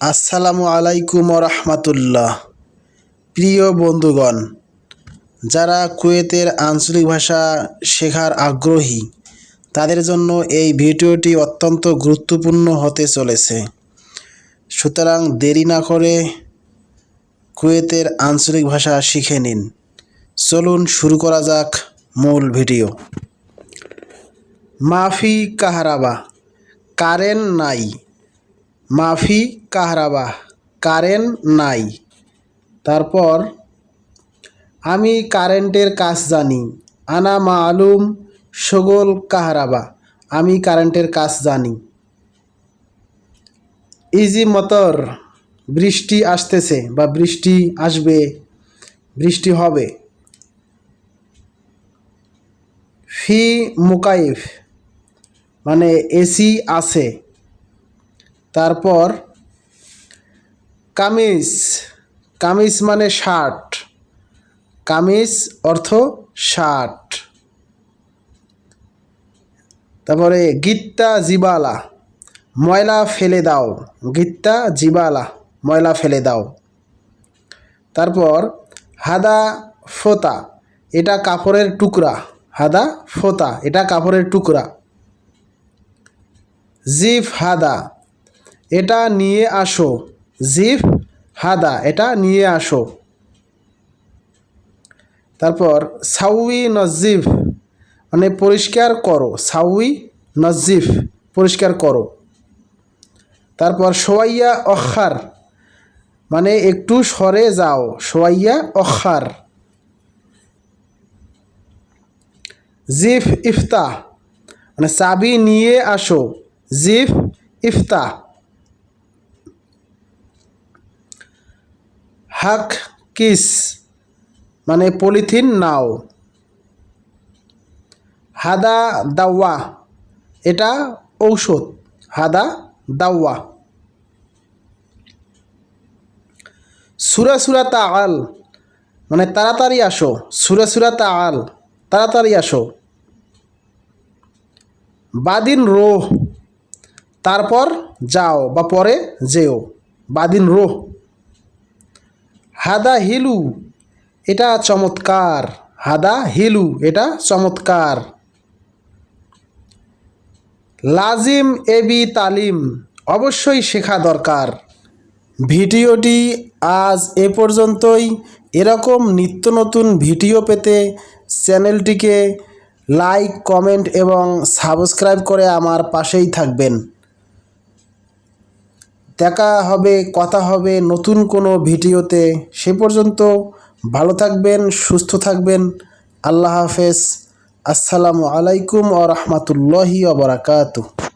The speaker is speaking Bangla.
আসসালামু আলাইকুম রহমতুল্লাহ প্রিয় বন্ধুগণ, যারা কুয়েতের আঞ্চলিক ভাষা শেখার আগ্রহী, তাদের জন্য এই ভিডিওটি অত্যন্ত গুরুত্বপূর্ণ হতে চলেছে। সুতরাং দেরি না করে কুয়েতের আঞ্চলিক ভাষা শিখে নিন। চলুন শুরু করা যাক মূল ভিডিও। মাফি কাহারাবা কারেন্ট নাই। মাফি কাহারাবা কারেন্ট নাই। তারপর, আমি কারেন্টের কাজ জানি, আনা মালুম সগোল কাহারাবা আমি কারেন্টের কাজ জানি। ইজি মতর, বৃষ্টি আসতেছে বা বৃষ্টি আসবে, বৃষ্টি হবে। ফি মুকাইফ মানে এসি আছে। তারপর কামিজ কামিজ মানে শার্ট। কামিজ অর্থ শার্ট। তারপরে গিত্তা জিবালা, ময়লা ফেলে দাও। গিত্তা জিবালা, ময়লা ফেলে দাও। তারপর হাদা ফোতা, এটা কাপড়ের টুকরা। হাদা ফোতা, এটা কাপড়ের টুকরা। জিফ হাদা এটা নিয়ে আসো। জিফ, হাদা, এটা নিয়ে আসো। তারপর, সাউই নজিফ মানে পরিষ্কার করো। সাউই নজিফ, পরিষ্কার করো। তারপর, সোয়াইয়া অখার মানে একটু সরে যাও। সোয়াইয়া অখার। জিফ ইফতা মানে চাবি নিয়ে আসো। জিফ ইফতা হাক কিস মানে পলিথিন নাও। হাদা দাওয়া, এটা ঔষধ। হাদা দাওয়া। সুরা সুরা তা আল মানে তাড়াতাড়ি আসো। সুরা সুরা আল তাড়াতাড়ি আসো। বাদিন রোহ, তারপর যাও বা পরে যেও। বাদিন রোহ। হাদা হিলু, এটা চমৎকার। হাদা হিলু, এটা চমৎকার। লাজিম এবি তালিম, অবশ্যই শেখা দরকার। ভিডিওটি আজ এ পর্যন্তই। এরকম নিত্য নতুন ভিডিও পেতে চ্যানেলটিকে লাইক, কমেন্ট এবং সাবস্ক্রাইব করে আমার পাশেই থাকবেন। দেখা হবে, কথা হবে নতুন কোনো ভিডিওতে। সে পর্যন্ত ভালো থাকবেন, সুস্থ থাকবেন। আল্লাহ হাফেজ। আসসালামু আলাইকুম ও রহমতুল্লাহি